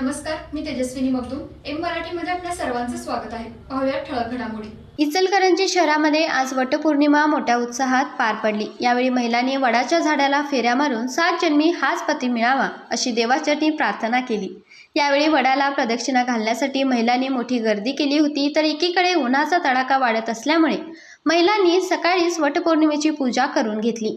नमस्कार मी तेजस्विनी मगदूम. एम मराठीमध्ये आपल्या सर्वांचं स्वागत आहे. पाहूया ठळक घडामोडी. इचलकरंजी शहरामध्ये आज वटपौर्णिमा मोठ्या उत्साहात पार पडली. यावेळी महिलांनी वडाच्या झाडाला फेऱ्या मारून सात जन्मी हाच पती मिळावा अशी देवाचरणी प्रार्थना केली. यावेळी वडाला प्रदक्षिणा घालण्यासाठी महिलांनी मोठी गर्दी केली होती तर एकीकडे उन्हाचा तडाखा वाढत असल्यामुळे महिलांनी सकाळीच वटपौर्णिमेची पूजा करून घेतली.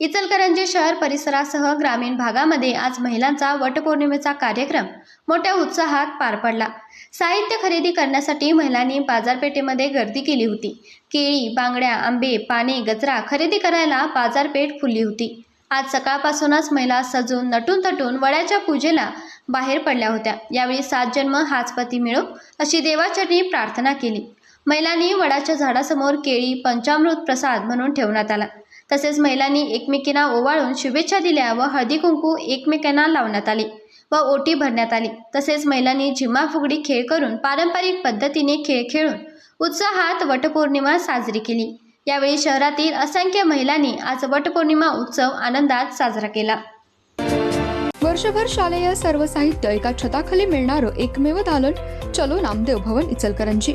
इचलकरंजी शहर परिसरासह ग्रामीण भागामध्ये आज महिलांचा वटपौर्णिमेचा कार्यक्रम मोठ्या उत्साहात पार पडला. साहित्य खरेदी करण्यासाठी महिलांनी बाजारपेठेमध्ये गर्दी केली होती. केळी बांगड्या आंबे पाने गजरा खरेदी करायला बाजारपेठ फुलली होती. आज सकाळपासूनच महिला सजून नटून तटून वड्याच्या पूजेला बाहेर पडल्या होत्या. यावेळी सात जन्म हाच पती मिळो अशी देवाचरणी प्रार्थना केली. महिलांनी वडाच्या झाडासमोर केळी पंचामृत प्रसाद म्हणून ठेवण्यात आला. तसेच महिलांनी एकमेकींना ओवाळून शुभेच्छा दिल्या व हळदी कुंकू एकमेकांना लावण्यात आली व ओटी भरण्यात आली. तसेच महिलांनी झिम्मा फुगडी खेळ करून पारंपरिक पद्धतीने खेळ खेळून उत्साहात वटपौर्णिमा साजरी केली. यावेळी शहरातील असंख्य महिलांनी आज वटपौर्णिमा उत्सव आनंदात साजरा केला. वर्षभर शालेय सर्व साहित्य एका छताखाली मिळणारं एकमेव दालन चलो नामदेव भवन इचलकरंजी.